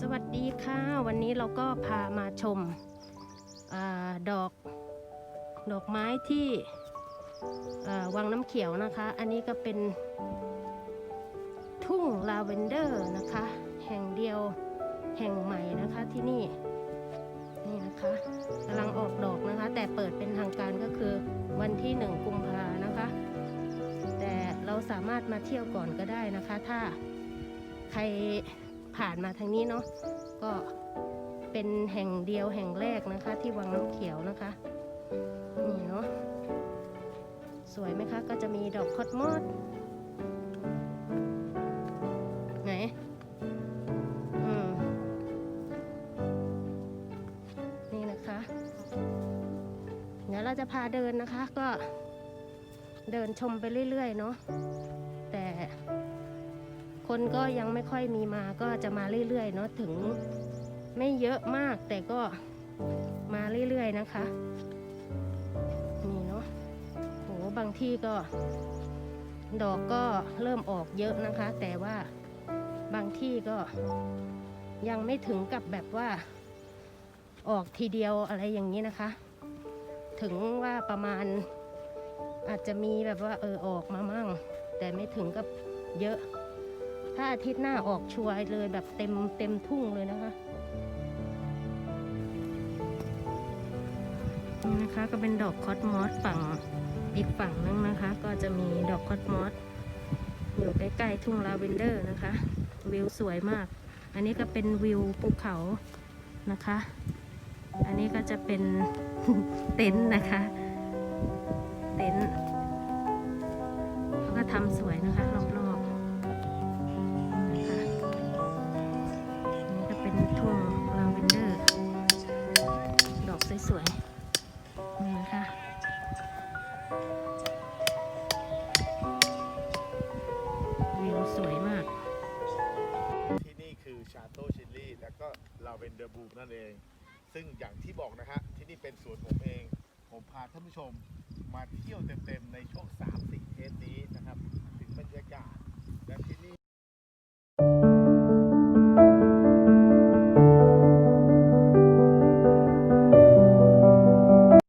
สวัสดีค่ะ วันนี้เราก็พามาชมอาดอกดอกไม้ที่วังน้ำเขียวนะคะ อันนี้ก็เป็นทุ่งลาเวนเดอร์นะคะ แห่งเดียวแห่งใหม่นะคะที่นี่นี่นะคะกำลังออกดอกนะคะ แต่เปิดเป็นทางการก็คือวันที่หนึ่งกุมภานะคะ แต่เราสามารถมาเที่ยวก่อนก็ได้นะคะ ถ้าใคร ผ่านมาทางนี้เนาะก็เป็นแห่งเดียวแห่งแรกนะคะ ที่วังน้ำเขียวนะคะนี่เนาะสวยไหมคะ ก็จะมีดอกคอสมอสไหนอืมนี่นะคะเดี๋ยวเราจะพาเดินนะคะก็เดินชมไปเรื่อยๆเนาะแต่ คนก็ยังไม่ค่อยมีมาก็จะมาเรื่อยๆเนาะถึงไม่เยอะมากแต่ก็มาเรื่อยๆนะคะนี่เนาะโหบางที่ก็ ดอกก็เริ่มออกเยอะนะคะ แต่ว่าบางที่ก็ยังไม่ถึงกับแบบว่า ออกทีเดียวอะไรอย่างนี้นะคะ ถึงว่าประมาณอาจจะมีแบบว่าเออออกมามั่ง แต่ไม่ถึงกับเยอะ ถ้าอาทิตย์หน้าออกชัวร์เลยแบบเต็มเต็มทุ่งเลยนะคะนี่นะคะก็เป็นดอกคอสมอสฝั่งอีกฝั่งนึงนะคะ ก็จะมีดอกคอสมอสอยู่ใกล้ๆทุ่งลาเวนเดอร์นะคะ วิวสวยมาก อันนี้ก็เป็นวิวภูเขานะคะ อันนี้ก็จะเป็นเต็นท์นะคะ เต็นท์เขาก็ทำสวยนะคะรอบ คือชาโต้ชิลลี่และก็ลาเวนเดอร์บูมนั่นเอง ซึ่งอย่างที่บอกนะฮะที่นี่เป็นสวนผมเอง ผมพาท่านผู้ชมมาเที่ยวเต็มๆในช่วง3-4เทปนี้นะครับ